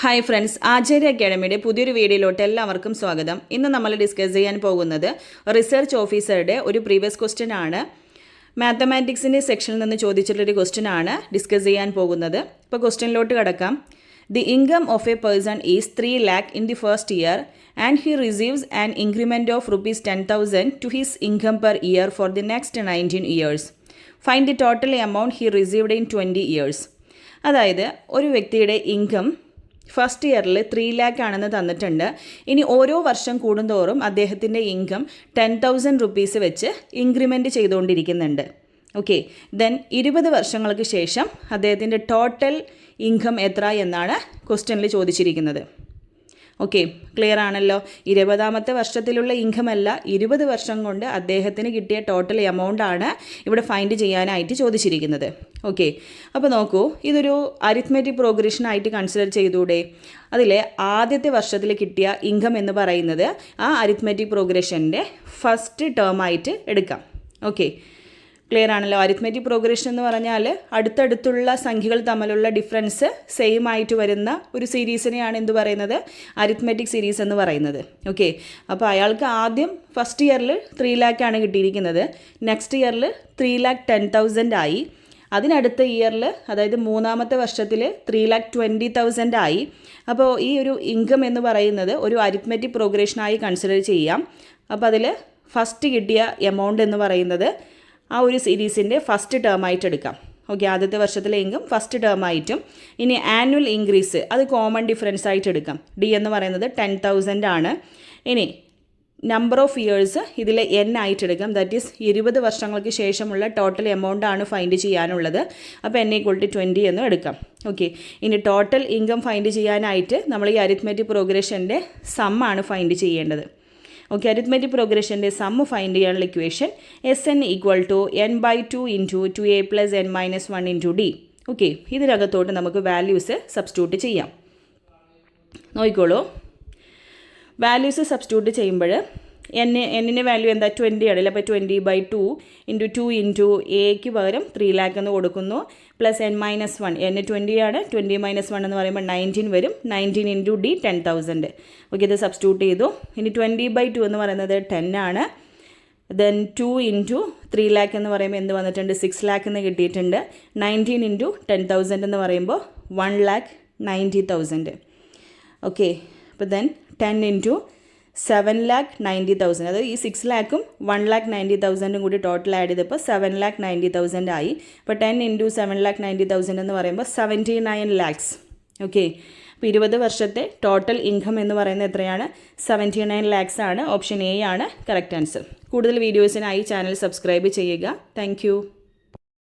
Hi friends ആചാര്യ അക്കാഡമിയുടെ പുതിയൊരു വീഡിയോയിലോട്ട് എല്ലാവർക്കും സ്വാഗതം. ഇന്ന് നമ്മൾ ഡിസ്കസ് ചെയ്യാൻ പോകുന്നത് റിസർച്ച് ഓഫീസറുടെ ഒരു പ്രീവിയസ് ക്വസ്റ്റ്യൻ ആണ്. മാത്തമാറ്റിക്സിന്റെ സെക്ഷനിൽ നിന്ന് ചോദിച്ചിട്ടുള്ളൊരു ക്വസ്റ്റ്യൻ ആണ് ഡിസ്കസ് ചെയ്യാൻ പോകുന്നത്. ഇപ്പോൾ ക്വസ്റ്റ്യനിലോട്ട് കിടക്കാം. The income of a person is three lakh in the first year and he receives an increment of rupees ten thousand to his income per year for the next nineteen years find the total amount he received in twenty years അതായത് ഒരു വ്യക്തിയുടെ income first ഇയറിൽ three lakh ആണെന്ന് തന്നിട്ടുണ്ട്. ഇനി ഓരോ വർഷം കൂടുന്തോറും അദ്ദേഹത്തിന്റെ ഇൻകം ടെൻ തൗസൻഡ് റുപ്പീസ് വെച്ച് ഇൻക്രിമെന്റ് ചെയ്തുകൊണ്ടിരിക്കുന്നുണ്ട്. ഓക്കെ ദെൻ ഇരുപത് വർഷങ്ങൾക്ക് ശേഷം അദ്ദേഹത്തിന്റെ ടോട്ടൽ ഇൻകം എത്ര എന്നാണ് ക്വസ്റ്റ്യനിൽ ചോദിച്ചിരിക്കുന്നത്. ഓക്കെ ക്ലിയർ ആണല്ലോ. ഇരുപതാമത്തെ വർഷത്തിലുള്ള ഇൻകം അല്ല ഇരുപത് വർഷം കൊണ്ട് അദ്ദേഹത്തിന് കിട്ടിയ ടോട്ടൽ എമൗണ്ട് ആണ് ഇവിടെ ഫൈൻഡ് ചെയ്യാനായിട്ട് ചോദിച്ചിരിക്കുന്നത്. ഓക്കെ അപ്പോൾ നോക്കൂ ഇതൊരു അരിത്മെറ്റിക് പ്രോഗ്രഷൻ ആയിട്ട് കൺസിഡർ ചെയ്തൂടെ? അതിലെ ആദ്യത്തെ വർഷത്തിൽ കിട്ടിയ ഇൻകം എന്ന് പറയുന്നത് ആ അരിത്മെറ്റിക് പ്രോഗ്രഷന്റെ ഫസ്റ്റ് ടേം ആയിട്ട് എടുക്കാം. ഓക്കെ ക്ലിയർ ആണല്ലോ. അരിത്മെറ്റിക് പ്രോഗ്രഷൻ എന്ന് പറഞ്ഞാൽ അടുത്തടുത്തുള്ള സംഖ്യകൾ തമ്മിലുള്ള ഡിഫറൻസ് സെയിം ആയിട്ട് വരുന്ന ഒരു സീരീസിനെയാണ് എന്ത് പറയുന്നത്? അരിത്മെറ്റിക് സീരീസ് എന്ന് പറയുന്നത്. ഓക്കെ അപ്പോൾ അയാൾക്ക് ആദ്യം ഫസ്റ്റ് ഇയറിൽ ത്രീ ലാക്കാണ് കിട്ടിയിരിക്കുന്നത്. നെക്സ്റ്റ് ഇയറിൽ ത്രീ ലാക്ക് ടെൻ തൗസൻഡ് ആയി. അതിനടുത്ത ഇയറിൽ അതായത് മൂന്നാമത്തെ വർഷത്തിൽ ത്രീ ലാക്ക് ട്വന്റി തൗസൻഡ് ആയി. അപ്പോൾ ഈ ഒരു ഇൻകം എന്ന് പറയുന്നത് ഒരു അരിത്മെറ്റിക് പ്രോഗ്രഷനായി കൺസിഡർ ചെയ്യാം. അപ്പോൾ അതിൽ ഫസ്റ്റ് കിട്ടിയ എമൗണ്ട് എന്ന് പറയുന്നത് ആ ഒരു സീരീസിന്റെ ഫസ്റ്റ് ടേം ആയിട്ട് എടുക്കാം. ഓക്കെ ആദ്യത്തെ വർഷത്തിലെ ഇൻകം ഫസ്റ്റ് ടേം ആയിട്ടും ഇനി ആനുവൽ ഇൻക്രീസ് അത് കോമൺ ഡിഫറൻസ് ആയിട്ട് എടുക്കാം. ഡി എന്ന് പറയുന്നത് ടെൻ തൗസൻഡ് ആണ്. ഇനി നമ്പർ ഓഫ് ഇയേഴ്സ് ഇതിൽ എൻ ആയിട്ട് എടുക്കാം. ദാറ്റ് ഈസ് ഇരുപത് വർഷങ്ങൾക്ക് ശേഷമുള്ള ടോട്ടൽ എമൗണ്ട് ആണ് ഫൈൻഡ് ചെയ്യാനുള്ളത്. അപ്പോൾ എൻ ഈക്വൾ ടു ട്വന്റി എന്ന് എടുക്കാം. ഓക്കെ ഇനി ടോട്ടൽ ഇൻകം ഫൈൻഡ് ചെയ്യാനായിട്ട് നമ്മൾ ഈ അരിത്മെറ്റിക് പ്രോഗ്രഷന്റെ സമ്മാണ് ഫൈൻഡ് ചെയ്യേണ്ടത്. ഓക്കെ അരിത്മെറ്റിക് പ്രോഗ്രഷന്റെ സം ഫൈൻഡ് ചെയ്യാനുള്ള equation S N equal to N by two into two A plus N minus one into D okay ഇതിനകത്തോട്ട് നമുക്ക് വാല്യൂസ് സബ്സ്റ്റിറ്റ്യൂട്ട് ചെയ്യാം. നോക്കിക്കോളൂ. വാല്യൂസ് സബ്സ്റ്റിറ്റ്യൂട്ട് ചെയ്യുമ്പോൾ എൻ എന്നിന്റെ വാല്യൂ എന്താ? ട്വന്റി ആണല്ലോ അപ്പോൾ twenty by two into two into എക്ക് പകരം ത്രീ ലാക്ക് എന്ന് കൊടുക്കുന്നു. Plus N minus one N twenty ആണ്. ട്വന്റി മൈനസ് വൺ എന്ന് പറയുമ്പോൾ നയന്റീൻ വരും. Nineteen into D ten thousand okay ഇത് സബ്സ്റ്റിറ്റ്യൂട്ട് ചെയ്തു. ഇനി ട്വന്റി ബൈ ടു എന്ന് പറയുന്നത് ടെൻ ആണ്. Then two into three lakh എന്ന് പറയുമ്പോൾ എന്ത് വന്നിട്ടുണ്ട്? സിക്സ് ലാക്ക് എന്ന് കിട്ടിയിട്ടുണ്ട്. നയന്റീൻ ഇന്റു ടെൻ തൗസൻഡ് എന്ന് പറയുമ്പോൾ one lakh ninety thousand okay അപ്പോൾ then ten into seven lakh ninety thousand അതായത് ഈ സിക്സ് ലാക്കും വൺ ലാക്ക് നയന്റി തൗസൻഡും കൂടി ടോട്ടൽ ആഡ് ചെയ്തപ്പോൾ സെവൻ ലാക്ക് നയന്റി തൗസൻഡ് ആയി. അപ്പോൾ ten into seven lakh ninety thousand എന്ന് പറയുമ്പോൾ സെവന്റി നയൻ ലാക്സ് ഓക്കെ അപ്പോൾ ഇരുപത് വർഷത്തെ ടോട്ടൽ ഇൻകം എന്ന് പറയുന്നത് എത്രയാണ്? സെവന്റി നയൻ ലാക്സ് ആണ്. ഓപ്ഷൻ എ ആണ്. കറക്റ്റ് ആൻസർ കൂടുതൽ വീഡിയോസിനായി ചാനൽ സബ്സ്ക്രൈബ് ചെയ്യുക. താങ്ക്